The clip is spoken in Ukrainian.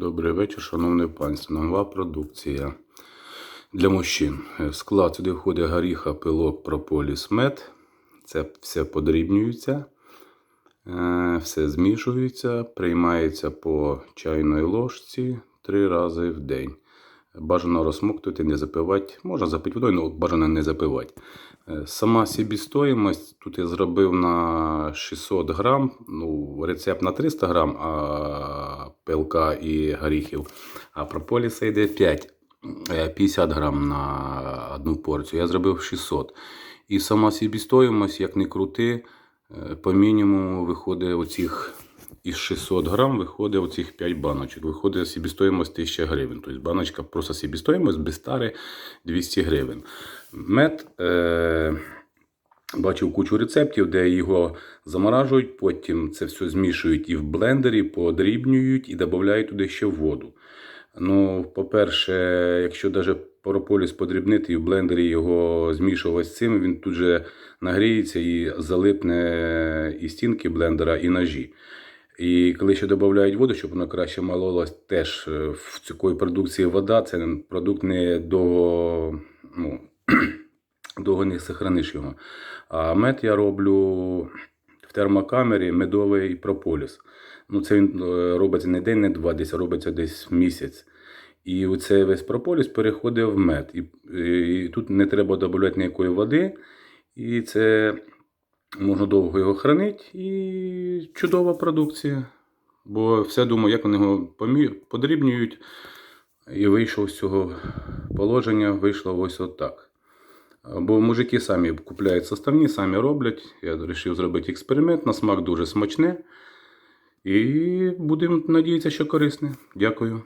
Добрий вечір, шановне панство. Нова продукція для мужчин. Е, В склад сюди входить горіха, пилок, прополіс, мед. Це все подрібнюється, е, все змішується, приймається по чайної ложці три рази в день. Бажано розсмоктувати, не запивати. Можна запити водою, але бажано не запивати. Е, Сама собівартість тут я зробив на 600 грам, ну, рецепт на 300 грам, а пилка і горіхів. А прополіса йде 5, е, 50 грам на одну порцію. Я зробив 600. І сама собівартість, як не крути, е, по мінімуму виходить оцих із 600 грам виходить оцих 5 баночок. Виходить собівартість 1000 гривень. Тобто баночка просто собівартість без тари 200 гривень. Мед. Е- Бачив кучу рецептів, де його заморажують, потім це все змішують і в блендері, подрібнюють і додають туди ще воду. Ну, по-перше, якщо навіть прополіс подрібнити і в блендері його змішувати з цим, він тут же нагріється і залипне і стінки блендера, і ножі. І коли ще додають воду, щоб воно краще мололось, теж е, в такої продукції вода це продукт не ну, довго не сохраниш його. А мед я роблю в термокамері медовий прополіс. Ну, це він е, робиться не день, не два, десь робиться десь місяць. І оцей весь прополіс переходить в мед. І, і тут не треба додавати ніякої води. І це можна довго його хранити. І чудова продукція. Бо все думаю, як вони його подрібнюють. І вийшов з цього положення, вийшло ось отак. Бо мужики самі купляють составні, самі роблять. Я вирішив зробити експеримент, на смак дуже смачне. І будемо надіятися, що корисне. Дякую.